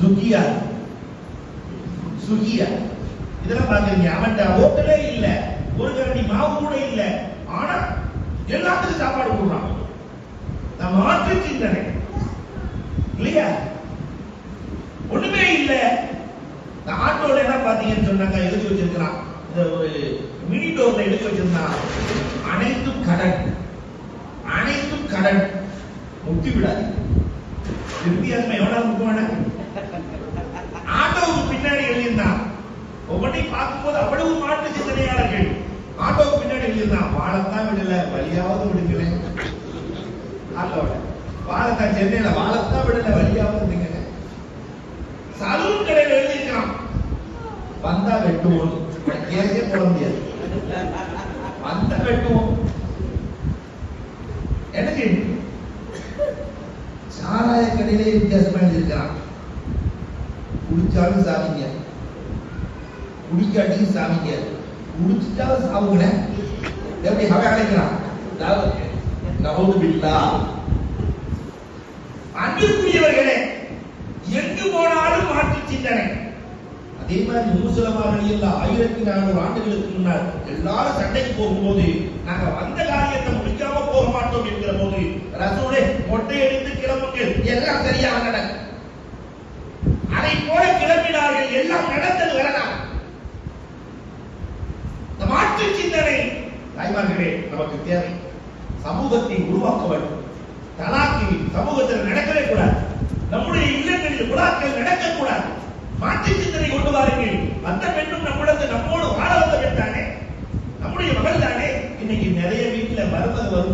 சுகியா சுகியா இதெல்லாம் பாக்குறீங்க அவன்கிட்ட ஹோட்டலே இல்ல. ஒரு கரண்டி மாவு கூட இல்ல. ஆனா எல்லாத்துக்கும் சாப்பாடு போடுறான். நம்ம மாற்று சிந்தனை. இல்லையா ஒண்ணுமே இல்ல. இந்த ஆட்டோல என்ன பாத்தீங்கன்னு சொன்னாங்க எழுதி வச்சிருக்கிறான். இந்த ஒரு மினி டோர்ல எழுதி வச்சிருந்தான். அனைத்தும் கடன். அனைத்தும் கடன். முட்டி விடாது வித்தியாசம் எவ்வளவு முக்கியமான ஆட்டோவுக்கு பின்னாடி எழுதியிருந்தான். ஒவ்வொன்றையும் பார்க்கும்போது அவ்வளவு மாற்று சிந்தனையாளர்கள் ஆட்டோவுக்கு பின்னாடி எழுதியிருந்தான். வாழத்தான் விடல வழியாவது விடுங்களே ஆட்டோட வாழத்தான் சென்னையில வாழத்தான் விடல வழியாவது விடுங்களே சலூன் கடையில் எழுதியிருக்கான் வந்தா வெட்டுவோம். கேஸே போட முடியாது. வந்தா வெட்டுவோம். எனக்கு சாராய கடையிலே வித்தியாசமா எழுதியிருக்கிறான். குடிச்சாலும் சாமிங்க. குடிக்காட்டியும் சாமிங்க. குடிச்சிட்டாலும் சாவுங்க எப்படி அவன் அழைக்கிறான்? நவது பில்லா அன்புக்குரியவர்களே எங்கு போனாலும் மாற்றி சிந்தனை. அதே மாதிரி மூசலமார்கள் எல்லாம் ஆயிரத்தி நானூறு ஆண்டுகளுக்கு முன்னால் எல்லாரும் சண்டைக்கு போகும்போது நாங்க வந்த காரியத்தை முடிக்காம போக மாட்டோம் என்கிற போது ரசூலே மொட்டை எடுத்து கிளம்புங்கள் எல்லாம் சரியாக நடக்கும் அதை போல கிளம்பினார்கள் எல்லாம் நடந்தது வரலாம் இந்த மாற்று சிந்தனை தாய்மார்களே நமக்கு தேவை. சமூகத்தை உருவாக்க வேண்டும் தலாக்கி சமூகத்தில் நடக்கவே கூடாது. நம்முடைய இல்லங்களில் விழாக்கள் நடக்கக்கூடாது. மாற்றி சிந்தனை கொண்டு வாருங்கள். அந்த பெண்ணும் நம்மிடத்து நம்மோடு வாழ வந்த பெண் தானே? நம்முடைய மகள் தானே? இன்னைக்கு நிறைய வீட்டுல மருமக வரும்